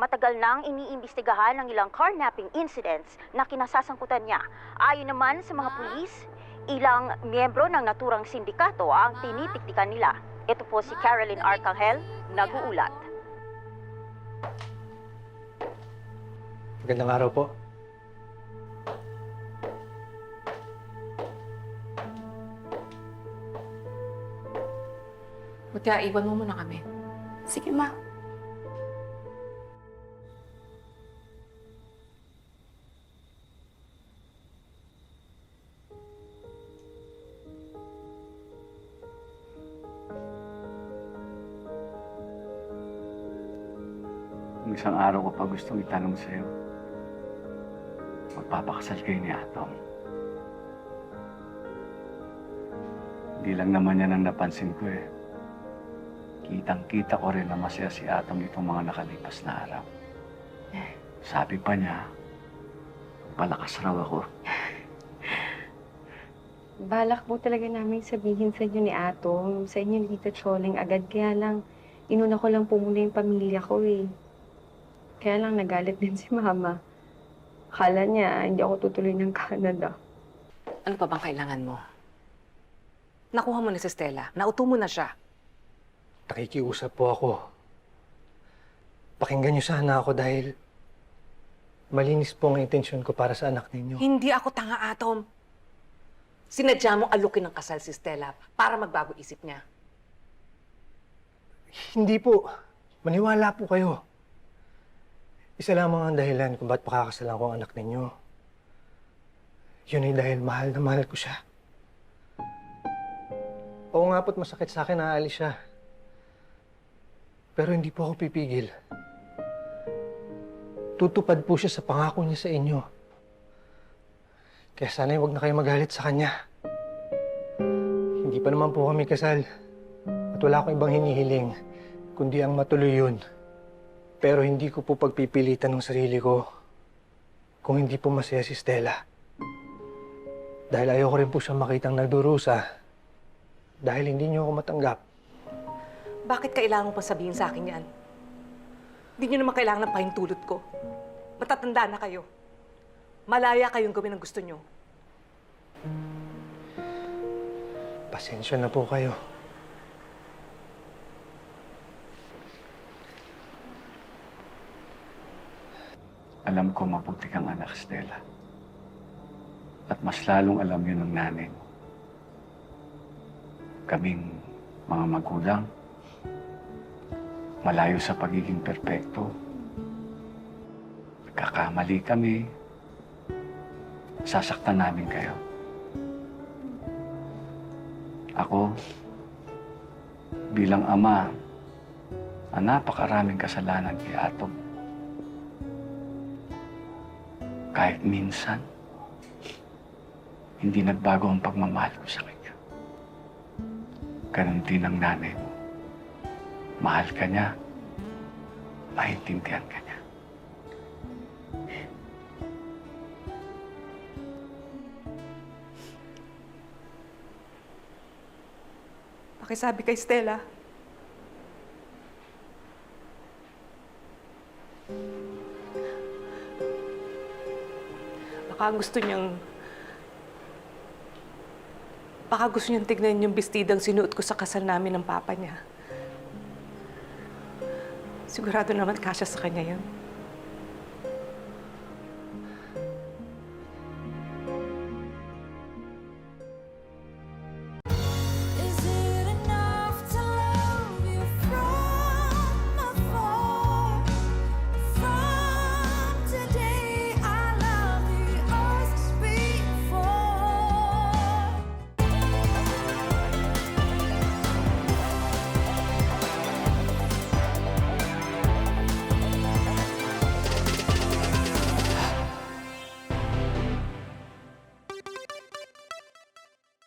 Matagal nang iniimbestigahan ng ilang carnapping incidents na kinasasangkutan niya. Ayon naman sa mga pulis, ilang miyembro ng naturang sindikato ang tinitiktikan nila. Ito po si Caroline Arcangel, nag-uulat. Magandang araw po. Buti iwan mo muna kami. Sige, ma. Kung isang araw ko pa gustong itanong sa'yo, magpapakasal kayo ni Atom. Hindi lang naman yan ang napansin ko eh. Kitang-kita ko rin na masaya si Atom itong mga nakalipas na araw. Sabi pa niya, palakas raw ako. Balak po talaga namin sabihin sa inyo ni Atom, sa inyo ni Tita Choling agad. Kaya lang, inuna ko lang po muna yung pamilya ko eh. Kaya lang nagalit din si Mama. Akala niya, hindi ako tutuloy ng Canada. Ano pa bang kailangan mo? Nakuha mo na si Stella. Nauto mo na siya. Nakikiusap po ako. Pakinggan niyo sana ako dahil malinis po ang intensyon ko para sa anak ninyo. Hindi ako tanga, Atom. Sinadya mong alukin ng kasal si Stella para magbago isip niya. Hindi po. Maniwala po kayo. Isa lamang ang dahilan kung ba't pakakasalan ko ang anak ninyo. Yun ay dahil mahal na mahal ko siya. Oo nga po't masakit sa akin na aalis siya. Pero hindi po ako pipigil. Tutupad po siya sa pangako niya sa inyo. Kaya sana'y huwag na kayo magalit sa kanya. Hindi pa naman po kami kasal. At wala akong ibang hinihiling, kundi ang matuloy yun. Pero hindi ko po pagpipilitan ng sarili ko kung hindi po masaya si Stella. Dahil ayoko rin po siya makitang nagdurusa dahil hindi niyo ako matanggap. Bakit kailangan pa sabihin sa akin yan? Hindi niyo naman kailangan ng pahintulot ko. Matatanda na kayo. Malaya kayong gawin ang gusto niyo. Pasensya na po kayo. Alam ko mabuti kang anak, Stella. At mas lalong alam yun ng nanay mo. Kaming mga magulang, malayo sa pagiging perpekto. Nagkakamali kami. Sasaktan namin kayo. Ako, bilang ama, ang napakaraming kasalanan kay Atom. Kahit minsan, hindi nagbago ang pagmamahal ko sa kanya. Ganon din ang nanay mo. Mahal ka niya, maintindihan ka niya. Pakisabi kay Stella. Baka gusto niyang... Baka gusto niyang tignan yung bestidang sinuot ko sa kasal namin ng papa niya. Sigurado naman kasya sa kanya yun.